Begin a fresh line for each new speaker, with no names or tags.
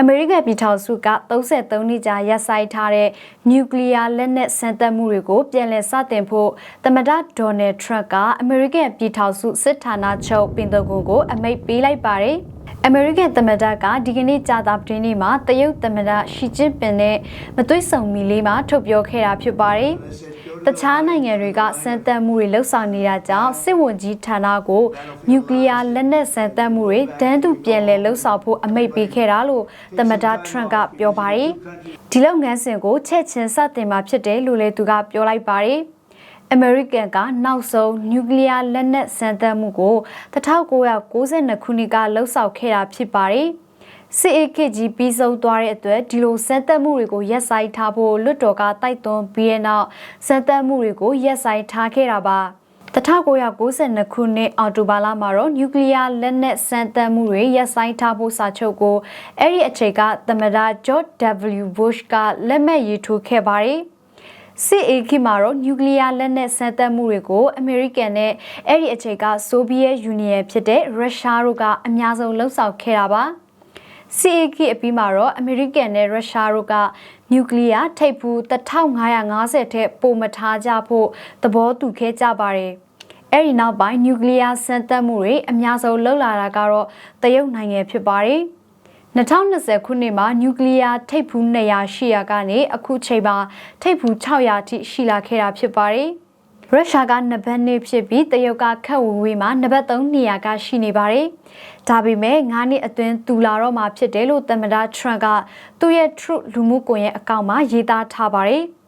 အမေရိကန်ပြည်ထောင်စုက33နှစ်ကြာရပ်ဆိုင်းထားတဲ့နျူကလ িয়ার လက်နက်စမ်းသပ်မှုတွေကိုပြန်လည်စတင်ဖို့သမ္မတဒေါ်နယ်ထရန့်ကအမေရိကန်ပြည်ထောင်စုစစ်ဌာနချုပ်ပင်တဂွန်ကိုအမိန့်ပေးလိုက်ပါတယ်။အမေရိကန်သမ္မတကဒီကနေ့ကြာသပတေးနေ့မှာတရုတ်သမ္မတရှီကျင်းပင်နဲ့မတွေ့ဆုံမီလေးမှာထုတ်ပြောခဲ့တာဖြစ်ပါတယ်။ တခြားနိုင်ငံတွေကစမ်းသပ်မှုတွေလှုပ်ဆောင်နေတာကြောင့်စစ်ဝန်ကြီးဌာနကိုနျူကလ িয়ার လက်နက်စမ်းသပ်မှုတွေတန်းတူပြန်လည်လှုပ်ဆောင်ဖို့အမိန့်ပေးခဲ့တာလို့သမ္မတထရန့်ကပြောပါတယ်။ဒီလုပ်ငန်းစဉ်ကိုချက်ချင်းစတင်မှာဖြစ်တယ်လို့လည်းသူကပြောလိုက်ပါတယ်။ အမေရိကန်ကနောက်ဆုံးနျူကလ িয়ার လက်နက်စမ်းသပ်မှုကို1992ခုနှစ်ကလှုပ်ဆောင်ခဲ့တာဖြစ်ပါတယ်။ စစ်အေးခေတ်ကြီးပြီးဆုံးသွားတဲ့အတွက်ဒီလိုစမ်းသပ်မှုတွေကိုရပ်ဆိုင်ထားဖို့လွတ်တော်ကတိုက်တွန်းပြီးတဲ့နောက်စမ်းသပ်မှုတွေကိုရပ်ဆိုင်ထားခဲ့တာပါ1992ခုနှစ်အောက်တိုဘာလမှာတော့နျူကလ িয়ার လက်နက်စမ်းသပ်မှုတွေရပ်ဆိုင်းထားဖို့စာချုပ်ကိုအဲ့ဒီအချိန်ကသမ္မတ George W. Bush ကလက်မှတ်ရေးထိုးခဲ့ပါတယ်စစ်အေခေတ်မှာတော့နျူကလ িয়ার လက်နက်စမ်းသပ်မှုတွေကိုအမေရိကန်နဲ့အဲ့ဒီအချိန်ကဆိုဗီယက်ယူနီယံဖြစ်တဲ့ရုရှားတို့ကအများဆုံးလှုပ်ဆောင်ခဲ့တာပါ စီအကီအပြီးမှာတော့အမေရိကန်နဲ့ရုရှားတို့ကနျူကလ িয়ার ထိပ်ဖူး1550ထက်ပိုမထားကြဖို့သဘောတူခဲ့ကြပါတယ်။အဲဒီနောက်ပိုင်းနျူကလ িয়ার စမ်းသပ်မှုတွေအများဆုံးလှုပ်လာတာကတော့တရုတ်နိုင်ငံဖြစ်ပါတယ်။2020ခုနှစ်မှာနျူကလ িয়ার ထိပ်ဖူး200ရှိရာကနေအခုချိန်မှာထိပ်ဖူး600ထိရှိလာခဲ့တာဖြစ်ပါတယ်။ ရုရှားကနံပါတ်2ဖြစ်ပြီးတရုတ်ကခက်ဝေဝေးမှာနံပါတ်3နေရာကရှိနေပါတယ်။ဒါပေမဲ့9နှစ်အတွင်းတူလာတော့မှာဖြစ်တယ်လို့သမ္မတထရန့်ကသူ့ရဲ့ Truth လူမှုကွန်ရက်အကောင့်မှာရေးသားထားပါတယ်။